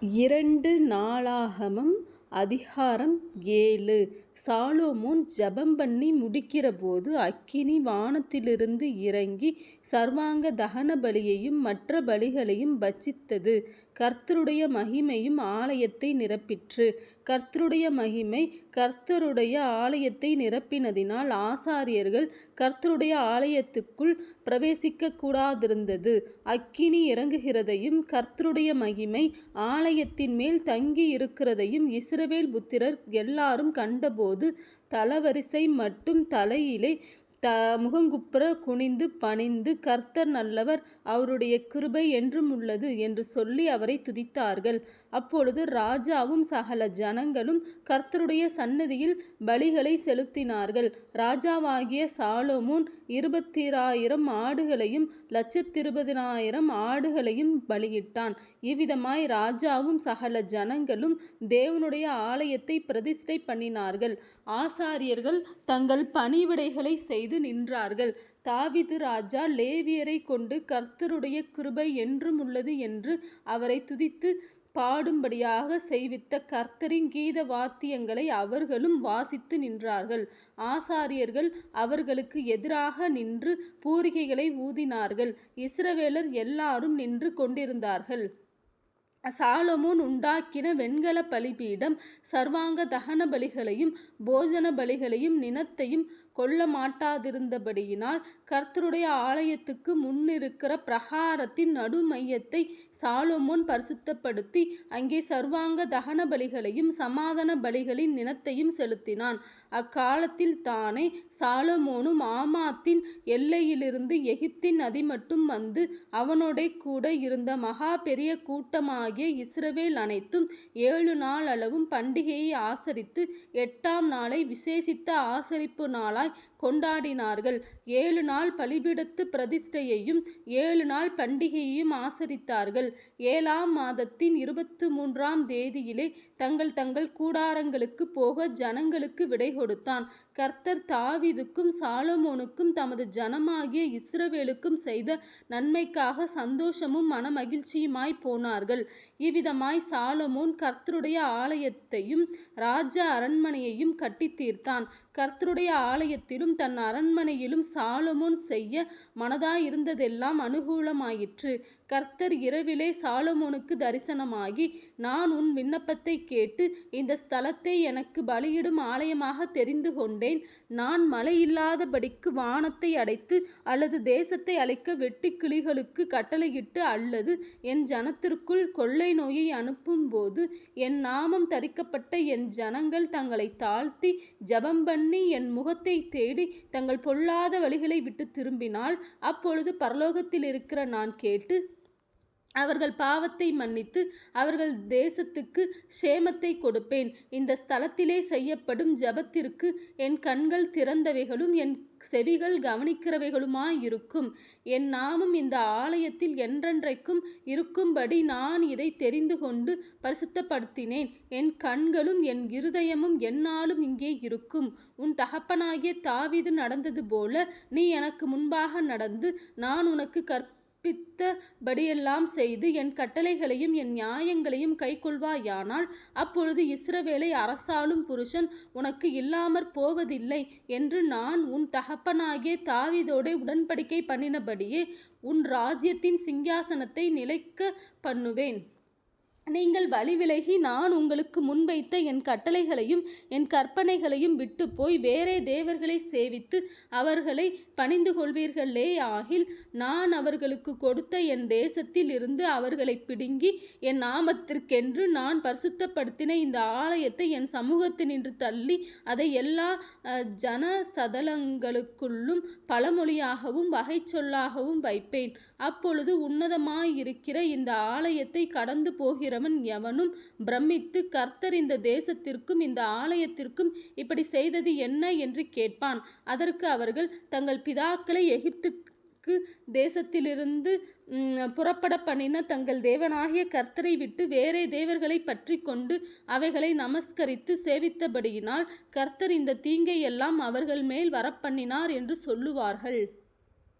இரண்டு நாளாகமம் அதிகாரம் ஏழு சாலோமோன் ஜபம் பண்ணி முடிக்கிறபோது அக்கினி வானத்திலிருந்து இறங்கி சர்வாங்க தகன பலியையும் மற்ற பலிகளையும் பட்சித்தது. கர்த்தருடைய மகிமையும் ஆலயத்தை நிரப்பிற்று. கர்த்தருடைய மகிமை கர்த்தருடைய ஆலயத்தை நிரப்பினதினால் ஆசாரியர்கள் கர்த்தருடைய ஆலயத்துக்குள் பிரவேசிக்க கூடாதிருந்தது. அக்கினி இறங்குகிறதையும் கர்த்தருடைய மகிமை ஆலயத்தின் மேல் தங்கி தங்கியிருக்கிறதையும் இஸ்ரவேல் புத்திரர் எல்லாரும் கண்டபோது தலவரிசை மட்டும் தலையிலே த முகங்குப்புற குனிந்து பணிந்து கர்த்தர் நல்லவர் அவருடைய கிருபை என்றும் உள்ளது என்று சொல்லி அவரை துதித்தார்கள். அப்பொழுது ராஜாவும் சகல ஜனங்களும் கர்த்தருடைய சன்னதியில் பலிகளை செலுத்தினார்கள். ராஜாவாகிய சாலோமோன் இருபத்திராயிரம் ஆடுகளையும் லட்சத்திருபதினாயிரம் ஆடுகளையும் பலியிட்டான். இவ்விதமாய் ராஜாவும் சகல ஜனங்களும் தேவனுடைய ஆலயத்தை பிரதிஷ்டை பண்ணினார்கள். ஆசாரியர்கள் தங்கள் பணிவிடைகளை செய்து நின்றார்கள். தாவிது ராஜா லேவியரைக் கொண்டு கர்த்தருடைய கிருபை என்றுமுள்ளது என்று அவரை துதித்து பாடும்படியாக செய்வித்த கர்த்தரின் கீத வாத்தியங்களை அவர்களும் வாசித்து நின்றார்கள். ஆசாரியர்கள் அவர்களுக்கு எதிராக நின்று பூரிகைகளை ஊதினார்கள். இஸ்ரவேலர் எல்லாரும் நின்று கொண்டிருந்தார்கள். சாலமோன் உண்டாக்கின வெண்கல பலிபீடம் சர்வாங்க தகன பலிகளையும் போஜன பலிகளையும் நினத்தையும் கொள்ளமாட்டாதிருந்தபடியினால் கர்த்தருடைய ஆலயத்துக்கு முன்னிருக்கிற பிரகாரத்தின் நடுமையத்தை சாலமோன் பரிசுத்தப்படுத்தி அங்கே சர்வாங்க தகன பலிகளையும் சமாதான பலிகளின் நினத்தையும் செலுத்தினான். அக்காலத்தில் தானே சாலமோனும் ஆமாத்தின் எல்லையிலிருந்து எகிப்தின் நதிமட்டும் வந்து அவனோட கூட இருந்த மகா பெரிய ஆகிய இஸ்ரவேல் அனைத்தும் ஏழு நாள் அளவும் பண்டிகையை ஆசரித்து எட்டாம் நாளை விசேஷித்த ஆசரிப்பு நாளாய் கொண்டாடினார்கள். ஏழு நாள் பலிபிடத்து பிரதிஷ்டையையும் ஏழு நாள் பண்டிகையையும் ஆசரித்தார்கள். ஏழாம் மாதத்தின் இருபத்து மூன்றாம் தேதியிலே தங்கள் தங்கள் கூடாரங்களுக்கு போக ஜனங்களுக்கு விடை கொடுத்தான். கர்த்தர் தாவிதுக்கும் சாலமோனுக்கும் தமது ஜனமாகிய இஸ்ரவேலுக்கும் செய்த நன்மைக்காக சந்தோஷமும் மனமகிழ்ச்சியுமாய் போனார்கள். இவ்விதமாய் சாலமோன் கர்த்தருடைய ஆலயத்தையும் ராஜ அரண்மனையையும் கட்டி தீர்த்தான். கர்த்தருடைய ஆலயத்திலும் தன் அரண்மனையிலும் சாலமோன் செய்ய மனதாயிருந்ததெல்லாம் அனுகூலமாயிற்று. கர்த்தர் இரவிலே சாலமோனுக்கு தரிசனமாகி நான் உன் விண்ணப்பத்தை கேட்டு இந்த ஸ்தலத்தை எனக்கு பலியிடும் ஆலயமாக தெரிந்து கொண்டேன். நான் மழையில்லாதபடிக்கு வானத்தை அடைத்து அல்லது தேசத்தை அழிக்க வெட்டுக்கிளிகளுக்கு கட்டளையிட்டு அல்லது என் ஜனத்திற்குள் கொள்ளை நோயை அனுப்பும்போது என் நாமம் தரிக்கப்பட்ட என் ஜனங்கள் தங்களை தாழ்த்தி ஜெபம்பண்ணி என் முகத்தை தேடி தங்கள் பொல்லாத வழிகளை விட்டு திரும்பினால் அப்பொழுது பரலோகத்தில் இருக்கிற நான் கேட்டு அவர்கள் பாவத்தை மன்னித்து அவர்கள் தேசத்துக்கு சேமத்தை கொடுப்பேன். இந்த ஸ்தலத்திலே செய்யப்படும் ஜெபத்திற்கு என் கண்கள் திறந்தவைகளும் என் செவிகள் கவனிக்கிறவைகளுமாயிருக்கும். என் நாமம் இந்த ஆலயத்தில் என்றென்றைக்கும் இருக்கும்படி நான் இதை தெரிந்து கொண்டு பரிசுத்தப்படுத்தினேன். என் கண்களும் என் இருதயமும் என்னாலும் இங்கே இருக்கும். உன் தகப்பனாகிய தாவிது நடந்தது போல நீ எனக்கு முன்பாக நடந்து நான் உனக்கு கற் கற்பித்தபடியெல்லாம் செய்து என் கட்டளைகளையும் என் நியாயங்களையும் கைக்கொள்வாயானால் அப்பொழுது இஸ்ரவேலை அரசாளும் புருஷன் உனக்கு இல்லாமற் போவதில்லை என்று நான் உன் தகப்பனாகிய தாவிதோடே உடன்படிக்கை பண்ணினபடியே உன் ராஜ்யத்தின் சிங்காசனத்தை நிலைக்க பண்ணுவேன். நீங்கள் வழிவிலகி நான் உங்களுக்கு முன்வைத்த என் கட்டளைகளையும் என் கற்பனைகளையும் விட்டுப்போய் வேறே தேவர்களை சேவித்து அவர்களை பணிந்து கொள்வீர்களே ஆகில் நான் அவர்களுக்கு கொடுத்த என் தேசத்தில் இருந்து அவர்களை பிடுங்கி என் நாமத்திற்கென்று நான் பரிசுத்தப்படுத்தின இந்த ஆலயத்தை என் சமூகத்தினின்று தள்ளி அதை எல்லா ஜன சதலங்களுக்குள்ளும் பழமொழியாகவும் வகைச்சொல்லாகவும் வைப்பேன். அப்பொழுது உன்னதமாயிருக்கிற இந்த ஆலயத்தை கடந்து போகிற போகிறவன் எவனும் பிரமித்து கர்த்தர் இந்த தேசத்திற்கும் இந்த ஆலயத்திற்கும் இப்படிச் செய்தது என்ன? என்று கேட்பான். அதற்கு அவர்கள் தங்கள் பிதாக்களை எகிப்து தேசத்திலிருந்து புறப்பட பண்ணின தங்கள் தேவனாகிய கர்த்தரை விட்டு வேறே தேவர்களைப் பற்றிக்கொண்டு அவைகளை நமஸ்கரித்து சேவித்தபடியினால் கர்த்தர் இந்த தீங்கை எல்லாம் அவர்கள் மேல் வரப்பண்ணினார் என்று சொல்லுவார்கள்.